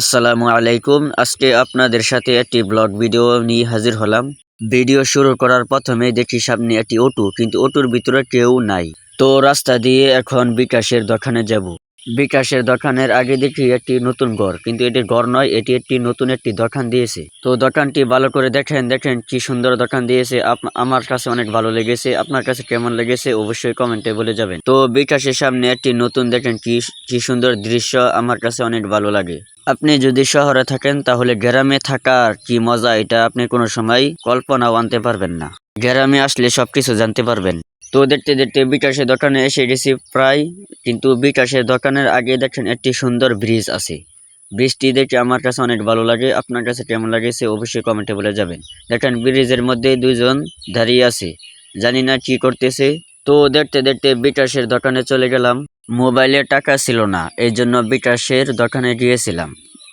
আসসালামু আলাইকুম। আজকে আপনাদের সাথে একটি ব্লগ ভিডিও নিয়ে হাজির হলাম। ভিডিও শুরু করার প্রথমে দেখি সামনে একটি অটো, কিন্তু অটোর ভিতরে কেউ নাই। তো রাস্তা দিয়ে এখন বিকাশের দোকানে যাব। বিকাশের দোকানের আগে দেখি একটি নতুন ঘর, কিন্তু এটি ঘর নয়, এটি একটি নতুন একটি দোকান দিয়েছে। তো দোকানটি ভালো করে দেখেন দেখেন কি সুন্দর দোকান দিয়েছে। আমার কাছে অনেক ভালো লেগেছে। আপনার কাছে কেমন লেগেছে অবশ্যই কমেন্টে বলে যাবেন। তো বিকাশের সামনে একটি নতুন দেখেন কি কি সুন্দর দৃশ্য আমার কাছে অনেক ভালো লাগে। আপনি যদি শহরে থাকেন, তাহলে গ্রামে থাকার কি মজা, এটা আপনি কোনো সময় কল্পনাও আনতে পারবেন না। গ্রামে আসলে সবকিছু জানতে পারবেন। তো দেখতে দেখতে বিকাশের দোকানে এসে গেছি প্রায়, কিন্তু বিকাশের দোকানের আগে দেখেন একটি সুন্দর ব্রিজ আছে। ব্রিজটি দেখে আমার কাছে অনেক ভালো লাগে, আপনার কাছে কেমন লাগেছে অবশ্যই কমেন্টে বলে যাবেন। দেখেন ব্রিজের মধ্যে দুইজন দাঁড়িয়ে আছে, জানি না কি করতেছে। তো দেখতে দেখতে বিকাশের দোকানে চলে গেলাম। মোবাইলে টাকা ছিল না এই জন্য বিকাশের দোকানে গিয়েছিলাম।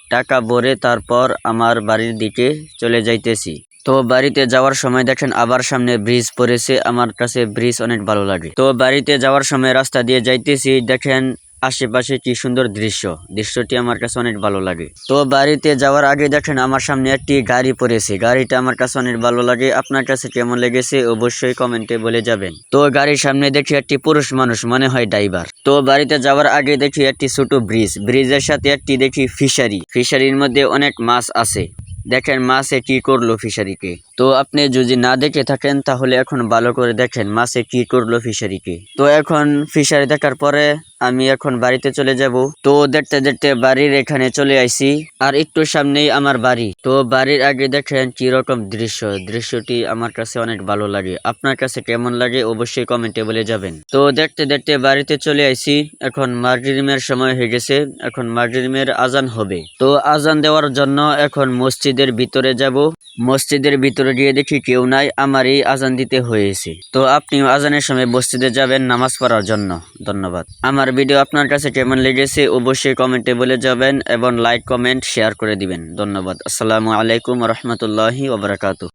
টাকা ভরে তারপর আমার বাড়ির দিকে চলে যাইতেছি। তো বাড়িতে যাওয়ার সময় দেখেন আবার সামনে ব্রিজ পড়েছে, আমার কাছে ব্রিজ অনেক ভালো লাগে। তো বাড়িতে যাওয়ার সময় রাস্তা দিয়ে যাইতেছি, দেখেন আশেপাশে কি সুন্দর দৃশ্য? দৃশ্যটি আমার কাছে অনেক ভালো লাগে। তো বাড়িতে যাওয়ার আগে দেখেন, আমার সামনে একটি গাড়ি পড়েছে। গাড়িটা আমার কাছে অনেক ভালো লাগে। আপনার কাছে কেমন লেগেছে অবশ্যই কমেন্টে বলে যাবেন। তো গাড়ির সামনে দেখি একটি পুরুষ মানুষ, মনে হয় ড্রাইভার। তো বাড়িতে যাওয়ার আগে দেখি একটি ছোট ব্রিজ। ব্রিজের সাথে একটি দেখি ফিশারি। ফিশারির মধ্যে অনেক মাছ আছে। দেখেন, মাছে কি করল ফিশারিকে? তো আপনি যদি না দেখে থাকেন, তাহলে এখন ভালো করে দেখেন মাছে কি করল ফিশারিকে। তো এখন ফিশারি দেখার পরে আমি এখন বাড়িতে চলে যাব। তো দেখতে দেখতে বাড়ির এখানে চলে আইছি আর একটু সামনেই আমার বাড়ি। তো বাড়ির আগে দেখেন কি রকম দৃশ্য। দৃশ্যটি আমার কাছে অনেক ভালো লাগে। আপনার কাছে কেমন লাগে অবশ্যই কমেন্টে বলে যাবেন। তো দেখতে দেখতে বাড়িতে চলে আইছি এখন মাগরিমের সময় হয়ে গেছে, এখন মাগরিমের আজান হবে। তো আজান দেওয়ার জন্য এখন মসজিদের ভিতরে যাব। মসজিদের ভিতরে গিয়ে দেখি কেউ নাই, আমারই আজান দিতে হয়েছে। তো আপনিও আজানের সময় মসজিদে যাবেন নামাজ পড়ার জন্য। ধন্যবাদ। আমার ভিডিও আপনার কাছে কেমন লেগেছে অবশ্যই কমেন্টে বলে যাবেন এবং লাইক কমেন্ট শেয়ার করে দিবেন। ধন্যবাদ। আসসালামু আলাইকুম রহমতুল্লাহি ওবরাকাতু